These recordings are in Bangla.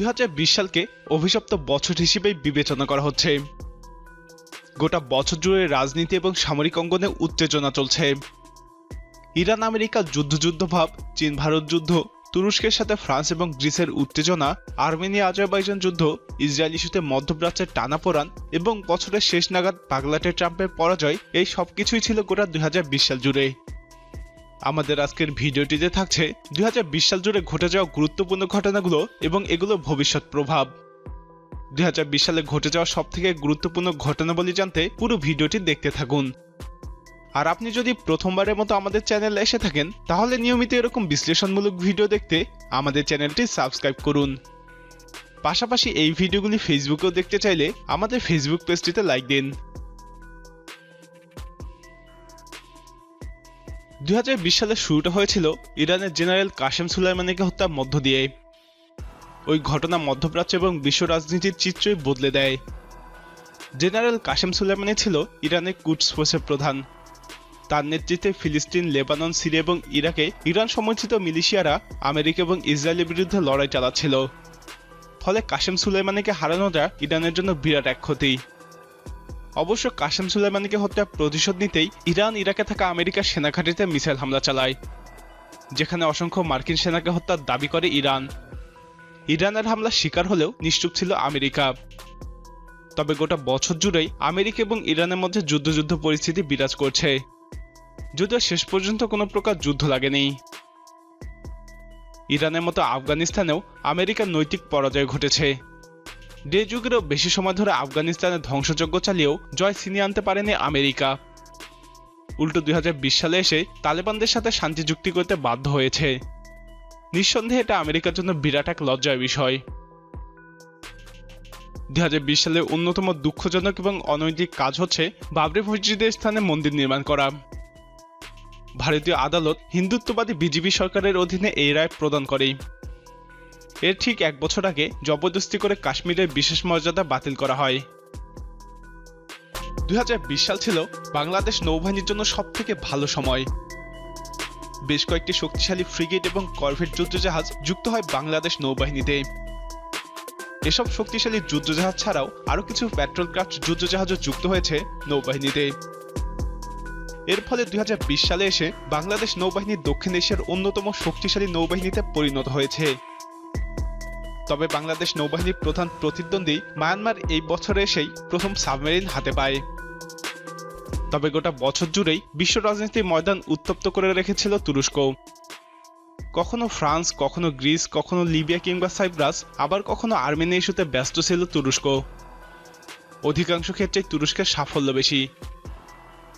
দুই হাজার বিশ সালকে অভিশপ্ত বছর হিসেবেই বিবেচনা করা হচ্ছে। গোটা বছর জুড়ে রাজনীতি এবং সামরিক অঙ্গনে উত্তেজনা চলছে। ইরান, আমেরিকা যুদ্ধ যুদ্ধ ভাব, চীন, ভারত যুদ্ধ, তুরস্কের সাথে ফ্রান্স এবং গ্রিসের উত্তেজনা, আর্মেনিয়া, আজারবাইজান যুদ্ধ, ইসরায়েল ইস্যুতে মধ্যপ্রাচ্যের টানাপোড়ান এবং বছরের শেষ নাগাদ পাগলাটে ট্রাম্পের পরাজয়, এই সবকিছুই ছিল গোটা দুই হাজার বিশ সাল জুড়ে। আমাদের আজকের ভিডিওটিতে থাকছে দুই হাজার বিশ সাল জুড়ে ঘটে যাওয়া গুরুত্বপূর্ণ ঘটনাগুলো এবং এগুলো ভবিষ্যৎ প্রভাব। দুই হাজার বিশ সালে ঘটে যাওয়া সব থেকে গুরুত্বপূর্ণ ঘটনাবলী জানতে পুরো ভিডিওটি দেখতে থাকুন। আর আপনি যদি প্রথমবারের মতো আমাদের চ্যানেলে এসে থাকেন, তাহলে নিয়মিত এরকম বিশ্লেষণমূলক ভিডিও দেখতে আমাদের চ্যানেলটি সাবস্ক্রাইব করুন। পাশাপাশি এই ভিডিওগুলি ফেসবুকেও দেখতে চাইলে আমাদের ফেসবুক পেজটিতে লাইক দিন। দুই সালের শুরুটা হয়েছিল ইরানের জেনারেল কাশেম সুলাইমানিকে হত্যার মধ্য দিয়ে। ওই ঘটনা মধ্যপ্রাচ্য এবং বিশ্ব রাজনীতির চিত্রই বদলে দেয়। জেনারেল কাশেম সুলাইমানি ছিল ইরানের কুটস ফোর্সের প্রধান। তার নেতৃত্বে ফিলিস্তিন, লেবানন, সিরিয়া এবং ইরাকে ইরান সমর্থিত মিলিশিয়ারা আমেরিকা এবং ইসরায়েলের বিরুদ্ধে লড়াই চালাচ্ছিল। ফলে কাশেম সুলাইমানিকে হারানোটা ইরানের জন্য বিরাট এক ক্ষতি। অবশ্য কাশেম সুলাইমানিকে হত্যার প্রতিশোধ নিতেই ইরান ইরাকে থাকা আমেরিকার সেনাঘাঁটিতে মিসাইল হামলা চালায়, যেখানে অসংখ্য মার্কিন সেনাকে হত্যার দাবি করে ইরান। ইরানের হামলার শিকার হলেও নিশ্চুপ ছিল আমেরিকা। তবে গোটা বছর জুড়েই আমেরিকা এবং ইরানের মধ্যে যুদ্ধযুদ্ধ পরিস্থিতি বিরাজ করছে। যদিও শেষ পর্যন্ত কোনো প্রকার যুদ্ধ লাগেনি। ইরানের মতো আফগানিস্তানেও আমেরিকার নৈতিক পরাজয় ঘটেছে। ডে যুগেরও বেশি সময় ধরে আফগানিস্তানে ধ্বংসযজ্ঞ চালিয়েও জয় ছিনিয়ে আনতে পারেনি আমেরিকা। উল্টো দুই হাজার বিশ সালে এসে তালেবানদের সাথে শান্তি চুক্তি করতে বাধ্য হয়েছে। নিঃসন্দেহে এটা আমেরিকার জন্য বিরাট এক লজ্জার বিষয়। দুই হাজার বিশ সালে অন্যতম দুঃখজনক এবং অনৈতিক কাজ হচ্ছে বাবরি মসজিদের স্থানে মন্দির নির্মাণ করা। ভারতীয় আদালত হিন্দুত্ববাদী বিজেপি সরকারের অধীনে এই রায় প্রদান করে। এর ঠিক এক বছর আগে জবরদস্তি করে কাশ্মীরের বিশেষ মর্যাদা বাতিল করা হয়। দুই হাজার বিশ সাল ছিল বাংলাদেশ নৌবাহিনীর জন্য সব থেকে ভালো সময়। বেশ কয়েকটি শক্তিশালী ফ্রিগেট এবং করভেট যুদ্ধজাহাজ যুক্ত হয় বাংলাদেশ নৌবাহিনীতে। এসব শক্তিশালী যুদ্ধজাহাজ ছাড়াও আরও কিছু পেট্রোল ক্রাফট যুদ্ধজাহাজও যুক্ত হয়েছে নৌবাহিনীতে। এর ফলে দুই হাজার বিশ সালে এসে বাংলাদেশ নৌবাহিনী দক্ষিণ এশিয়ার অন্যতম শক্তিশালী নৌবাহিনীতে পরিণত হয়েছে। তবে বাংলাদেশ নৌবাহিনীর প্রধান প্রতিদ্বন্দ্বী মায়ানমার এই বছরে এসেই প্রথম সাবমেরিন হাতে পায়। তবে গোটা বছর জুড়েই বিশ্ব রাজনীতির ময়দান উত্তপ্ত করে রেখেছিল তুরস্ক। কখনো ফ্রান্স, কখনো গ্রিস, কখনো লিবিয়া কিংবা সাইপ্রাস, আবার কখনো আর্মেনিয়া ইস্যুতে ব্যস্ত ছিল তুরস্ক। অধিকাংশ ক্ষেত্রেই তুরস্কের সাফল্য বেশি।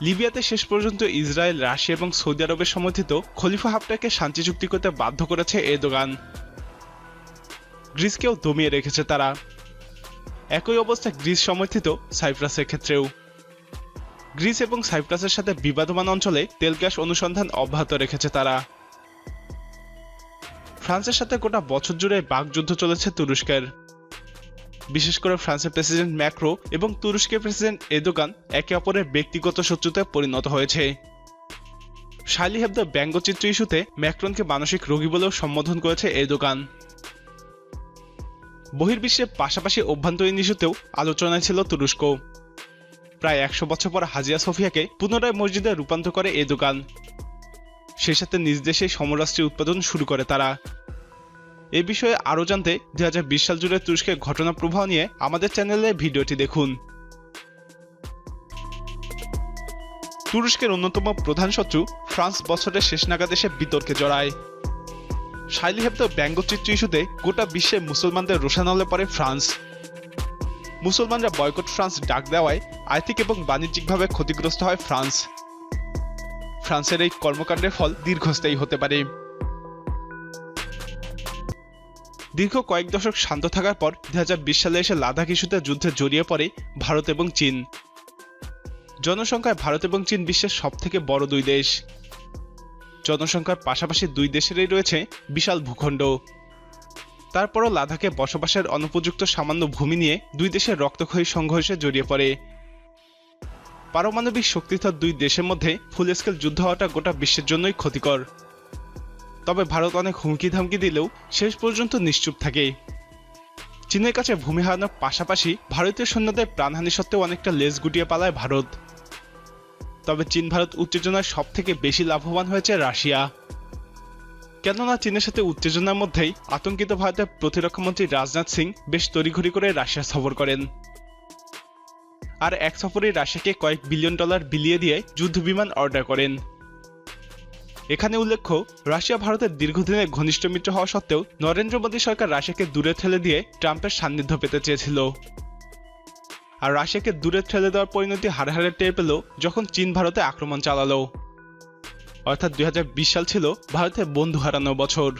লিবিয়াতে শেষ পর্যন্ত ইসরায়েল, রাশিয়া এবং সৌদি আরবের সমর্থিত খলিফা হাফটাকে শান্তি চুক্তি করতে বাধ্য করেছে এরদোগান। গ্রিসকেও দমিয়ে রেখেছে তারা। একই অবস্থা গ্রিস সমর্থিত সাইপ্রাসের ক্ষেত্রেও। গ্রিস এবং সাইপ্রাসের সাথে বিবাদমান অঞ্চলে তেল গ্যাস অনুসন্ধান অব্যাহত রেখেছে তারা। ফ্রান্সের সাথে গোটা বছর জুড়ে বাগযুদ্ধ চলেছে তুরস্কের। বিশেষ করে ফ্রান্সের প্রেসিডেন্ট ম্যাক্রো এবং তুরস্কের প্রেসিডেন্ট এদোগান একে অপরের ব্যক্তিগত শত্রুতে পরিণত হয়েছে। শালি হেবদ ব্যঙ্গচিত্র ইস্যুতে ম্যাক্রনকে মানসিক রোগী বলেও সম্বোধন করেছে এদোগান বহির্বিশ্বে পাশাপাশি অভ্যন্তরীণ ইস্যুতেও আলোচনায় ছিল তুরস্ক। প্রায় একশো বছর পর হাজিয়া সোফিয়াকে পুনরায় মসজিদে রূপান্তর করে এ দোকান। সেই সাথে নিজ দেশে সমরাষ্ট্রী উৎপাদন শুরু করে তারা। এ বিষয়ে আরও জানতে দু হাজার বিশ সাল জুড়ে তুরস্কের ঘটনা প্রবাহ নিয়ে আমাদের চ্যানেলে ভিডিওটি দেখুন। তুরস্কের অন্যতম প্রধান শত্রু ফ্রান্স বছরের শেষ নাগাদ এসে বিতর্কে জড়ায়। শাইলি হেব্দ ব্যঙ্গচিত্র ইস্যুতে গোটা বিশ্বে মুসলমানদের রোশানলে পড়ে ফ্রান্স। মুসলমানরা বয়কট ফ্রান্স ডাক দেওয়ায় আর্থিক এবং বাণিজ্যিকভাবে ক্ষতিগ্রস্ত হয় ফ্রান্স। ফ্রান্সের এই কর্মকাণ্ডের ফল দীর্ঘস্থায়ী হতে পারে। দীর্ঘ কয়েক দশক শান্ত থাকার পর দু হাজার বিশ সালে এসে লাদাখ ইস্যুতে যুদ্ধে জড়িয়ে পড়ে ভারত এবং চীন। জনসংখ্যায় ভারত এবং চীন বিশ্বের সব থেকে বড় দুই দেশ। জনসংখ্যার পাশাপাশি দুই দেশেরই রয়েছে বিশাল ভূখণ্ড। তারপরও লাদাখে বসবাসের অনুপযুক্ত সামান্য ভূমি নিয়ে দুই দেশের রক্তক্ষয়ী সংঘর্ষে জড়িয়ে পড়ে। পারমাণবিক শক্তিধর দুই দেশের মধ্যে ফুল স্কেল যুদ্ধ হওয়াটা গোটা বিশ্বের জন্যই ক্ষতিকর। তবে ভারত অনেক হুমকি ধামকি দিলেও শেষ পর্যন্ত নিশ্চুপ থাকে। চীনের কাছে ভূমি হারানোর পাশাপাশি ভারতীয় সৈন্যদের প্রাণহানি সত্ত্বেও অনেকটা লেজ গুটিয়ে পালায় ভারত। তবে চীন ভারত উত্তেজনায় সব থেকে বেশি লাভবান হয়েছে রাশিয়া। কেননা চীনের সাথে উত্তেজনার মধ্যেই আতঙ্কিত ভারতের প্রতিরক্ষামন্ত্রী রাজনাথ সিং বেশ তড়িঘড়ি করে রাশিয়া সফর করেন। আর এক সফরে রাশিয়াকে কয়েক বিলিয়ন ডলার বিলিয়ে দিয়ে যুদ্ধ বিমান অর্ডার করেন। এখানে উল্লেখ্য, রাশিয়া ভারতের দীর্ঘদিনের ঘনিষ্ঠ মিত্র হওয়া সত্ত্বেও নরেন্দ্র মোদী সরকার রাশিয়াকে দূরে ঠেলে দিয়ে ট্রাম্পের সান্নিধ্য পেতে চেয়েছিল। আর রাশিয়াকে দূরে ঠেলে দেওয়ার পরিণতি হারে হারে টের পেল যখন চীন ভারতে আক্রমণ চালালো। অর্থাৎ দু হাজার বিশ সাল ছিল ভারতের বন্ধু হারানো বছর।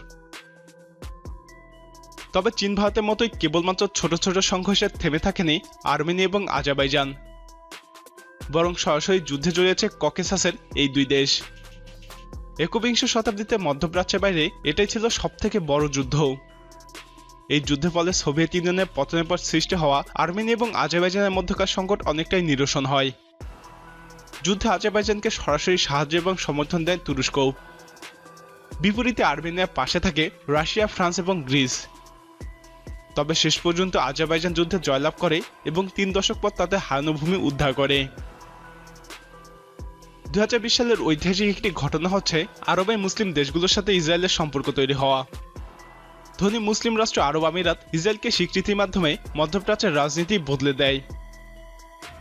তবে চীন ভারতের মতোই কেবলমাত্র ছোট ছোট সংঘর্ষে থেমে থাকেনি আর্মেনি এবং আজারবাইজান। বরং সরাসরি যুদ্ধে জড়িয়েছে ককেসাসের এই দুই দেশ। একবিংশ শতাব্দীতে মধ্যপ্রাচ্যের বাইরে এটাই ছিল সবথেকে বড় যুদ্ধ। এই যুদ্ধের ফলে সোভিয়েত ইউনিয়নের পতনের পর সৃষ্টি হওয়া আর্মেনি এবং আজারবাইজানের মধ্যকার সংকট অনেকটাই নিরসন হয়। যুদ্ধে আজারবাইজানকে সরাসরি সাহায্য এবং সমর্থন দেয় তুরস্ক। বিপরীতে আর্মেনিয়ার পাশে থাকে রাশিয়া, ফ্রান্স এবং গ্রিস। তবে শেষ পর্যন্ত আজারবাইজান যুদ্ধে জয়লাভ করে এবং তিন দশক পর তাদের হারানো ভূমি উদ্ধার করে। দু হাজার বিশ সালের ঐতিহাসিক একটি ঘটনা হচ্ছে আরবের মুসলিম দেশগুলোর সাথে ইসরায়েলের সম্পর্ক তৈরি হওয়া। ধনী মুসলিম রাষ্ট্র আরব আমিরাত ইসরায়েলকে স্বীকৃতির মাধ্যমে মধ্যপ্রাচ্যের রাজনীতি বদলে দেয়।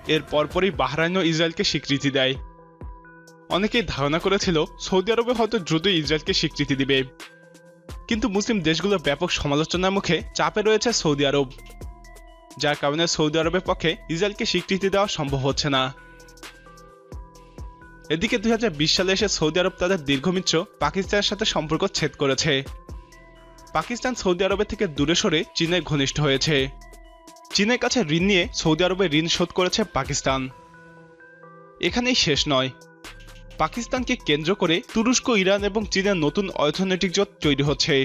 এর পরপরই বাহরাইনও ইসরায়েলকে স্বীকৃতি দেয়। অনেকেই ধারণা করেছিল সৌদি আরবে হয়তো দ্রুতই ইসরায়েলকে স্বীকৃতি দিবে। কিন্তু মুসলিম দেশগুলোর ব্যাপক সমালোচনার মুখে চাপে রয়েছে সৌদি আরব। যার কারণে সৌদি আরবের পক্ষে ইসরায়েলকে স্বীকৃতি দেওয়া সম্ভব হচ্ছে না। এদিকে দুই হাজার বিশ সালে এসে সৌদি আরব তাদের দীর্ঘমিত্র পাকিস্তানের সাথে সম্পর্ক ছেদ করেছে। পাকিস্তান সৌদি আরবের থেকে দূরে সরে চীনের ঘনিষ্ঠ হয়েছে। চীনের কাছে ঋণ নিয়ে সৌদি আরবে ঋণ শোধ করেছে পাকিস্তান। এখানেই শেষ নয়। পাকিস্তানকে কেন্দ্র করে তুরস্ক, ইরান এবং চীনের নতুন অর্থনৈতিক জোট তৈরি হচ্ছে,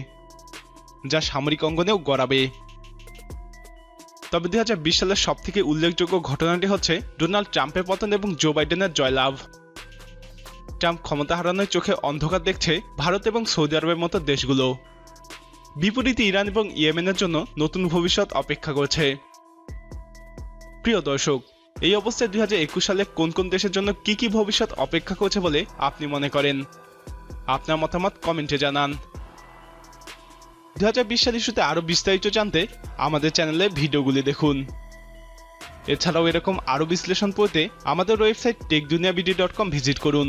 যা সামরিক অঙ্গনেও গড়াবে। তবে দুই হাজার বিশ সালের সব থেকে উল্লেখযোগ্য ঘটনাটি হচ্ছে ডোনাল্ড ট্রাম্পের পতন এবং জো বাইডেনের জয়লাভ। ট্রাম্প ক্ষমতা হারানোর চোখে অন্ধকার দেখছে ভারত এবং সৌদি আরবের মতো দেশগুলো। বিপরীতে ইরান এবং ইয়েমেনের জন্য নতুন ভবিষ্যৎ অপেক্ষা করছে। প্রিয় দর্শক, এই অবস্থায় দু হাজার একুশ সালে কোন কোন দেশের জন্য কি কি ভবিষ্যৎ অপেক্ষা করছে বলে আপনি মনে করেন? আপনার মতামত কমেন্টে জানান। দু হাজার বিশ সাল ইস্যুতে আরও বিস্তারিত জানতে আমাদের চ্যানেলে ভিডিওগুলি দেখুন। এছাড়াও এরকম আরও বিশ্লেষণ পড়তে আমাদের ওয়েবসাইট কম ভিজিট করুন।